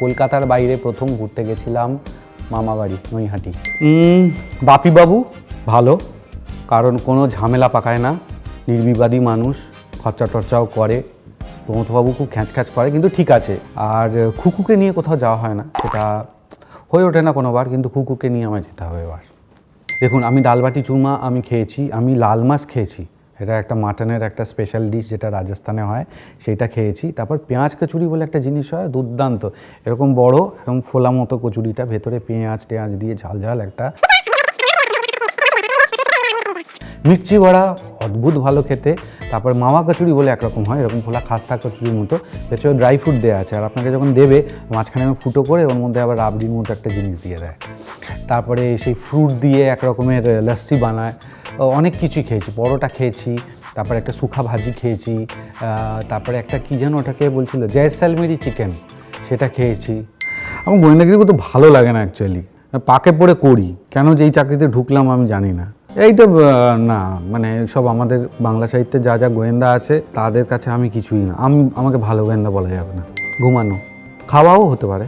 কলকাতার বাইরে প্রথম ঘুরতে গেছিলাম মামাবাড়ি নৈহাটি। বাপিবাবু ভালো কারণ কোনো ঝামেলা পাকায় না নির্বিবাদী মানুষ খরচা টরচাও করে প্রমথবাবু খুব খ্যাঁচ খ্যাঁচ করে কিন্তু ঠিক আছে। আর খুকুকে নিয়ে কোথাও যাওয়া হয় না সেটা হয়ে ওঠে না কোনোবার কিন্তু খুকুকে নিয়ে আমায় যেতে হবে এবার। দেখুন আমি ডালবাটি চুরমা আমি খেয়েছি আমি লাল মাছ খেয়েছি এটা একটা মাটনের একটা স্পেশাল ডিশ যেটা রাজস্থানে হয় সেইটা খেয়েছি। তারপর পেঁয়াজ কচুরি বলে একটা জিনিস হয়, দুর্দান্ত। এরকম বড়, এরকম ফোলা মতো কচুরিটা, ভেতরে পেঁয়াজ টেঁয়াজ দিয়ে ঝাল ঝাল একটা মির্চি বড়া, অদ্ভুত ভালো খেতে। তারপর মাওয়া কচুরি বলে একরকম হয়, এরকম ফোলা খাস্তা কচুরির মতো। ভেতরে ড্রাই ফ্রুট দেওয়া আছে। আর আপনাকে যখন দেবে, মাঝখানে ফুটো করে ওর মধ্যে আবার রাবড়ির মতো একটা জিনিস দিয়ে দেয়। তারপরে সেই ফ্রুট দিয়ে এক রকমের লস্যি বানায়। অনেক কিছুই খেয়েছি। পরোটা খেয়েছি, তারপরে একটা সুখা ভাজি খেয়েছি তারপরে একটা কী যেন ওটাকে বলছিল, জয়সালমেরি চিকেন সেটা খেয়েছি। আমার গোয়েন্দাগিরি করতে ভালো লাগে না অ্যাকচুয়ালি পাকে পড়ে করি, কেন যে এই চাকরিতে ঢুকলাম আমি জানি না। এইটা না মানে সব আমাদের বাংলা সাহিত্যে যা যা গোয়েন্দা আছে, তাদের কাছে আমি কিছুই না। আমি, আমাকে ভালো গোয়েন্দা বলা যাবে না। ঘুমানো। খাওয়াও হতে পারে।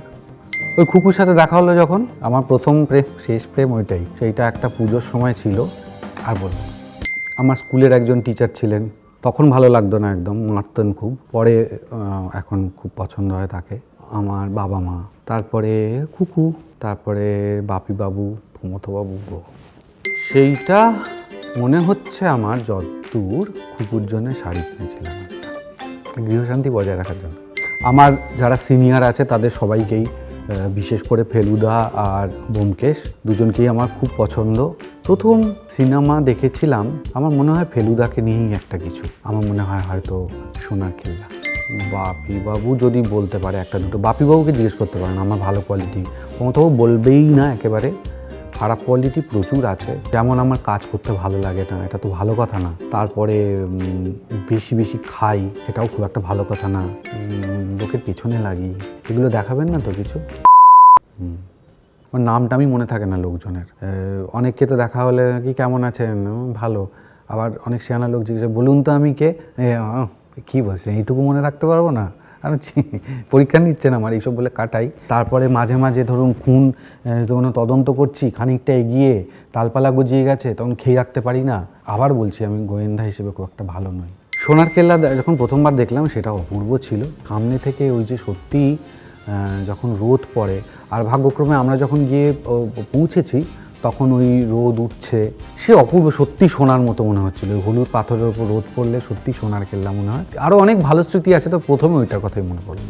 ওই খুকুর সাথে দেখা হলো যখন, আমার প্রথম প্রেম, শেষ প্রেম ওইটাই। সেইটা একটা পুজোর সময় ছিল। আর বলব আমার স্কুলের একজন টিচার ছিলেন। তখন ভালো লাগতো না একদম, মারতেন খুব। পরে এখন খুব পছন্দ হয় তাকে। আমার বাবা মা। তারপরে খুকু, তারপরে বাপি বাবু গো সেইটা মনে হচ্ছে আমার যতদূর কুকুর জন্য শাড়ি কিনেছিলাম। গৃহশান্তি বজায় রাখার জন্য। আমার যারা সিনিয়র আছে, তাদের সবাইকেই বিশেষ করে ফেলুদা আর ব্যোমকেশ দুজনকেই আমার খুব পছন্দ। প্রথম সিনেমা দেখেছিলাম, আমার মনে হয় ফেলুদাকে নিয়েই একটা কিছু। আমার মনে হয় হয়তো সোনার খেলা বাপিবাবু যদি বলতে পারে একটা দুটো। বাপিবাবুকে জিজ্ঞেস করতে পারেন, আমার ভালো কোয়ালিটি প্রথমত বলবেই না একেবারে। খারাপ কোয়ালিটি প্রচুর আছে। যেমন আমার কাজ করতে ভালো লাগে না, এটা তো ভালো কথা না। তারপরে বেশি বেশি খাই সেটাও খুব একটা ভালো কথা না। লোকের পেছনে লাগি। এগুলো দেখাবেন না তো কিছু? হুম। আমার নামটা আমি মনে থাকে না লোকজনের। অনেককে তো দেখা হলে কি কেমন আছেন? ভালো। আবার অনেক সেয়ানা লোক জিজ্ঞেস বলুন তো আমি কে? কী বলছেন? এইটুকু মনে রাখতে পারব না? আমি পরীক্ষা নিচ্ছেন আমার, এইসব বলে কাটাই। তারপরে মাঝে মাঝে ধরুন খুন কোনো তদন্ত করছি, খানিকটা এগিয়ে, তালপালা গজিয়ে গেছে, তখন খেয়ে রাখতে পারি না। আবার বলছি আমি গোয়েন্দা হিসেবে খুব একটা ভালো নই। সোনার কেল্লা যখন প্রথমবার দেখলাম, সেটা অপূর্ব ছিল। সামনে থেকে ওই যে সত্যি যখন রোদ পড়ে, আর ভাগ্যক্রমে আমরা যখন গিয়ে পৌঁছেছি, তখন ওই রোদ উঠছে। সে অপূর্ব, সত্যি সোনার মতো মনে হচ্ছিল। হলুদ পাথরের ওপর রোদ পড়লে সত্যি সোনার কেল্লা মনে হয়। আরও অনেক ভালো স্মৃতি আছে, তো প্রথমে ওইটার কথাই মনে পড়ল।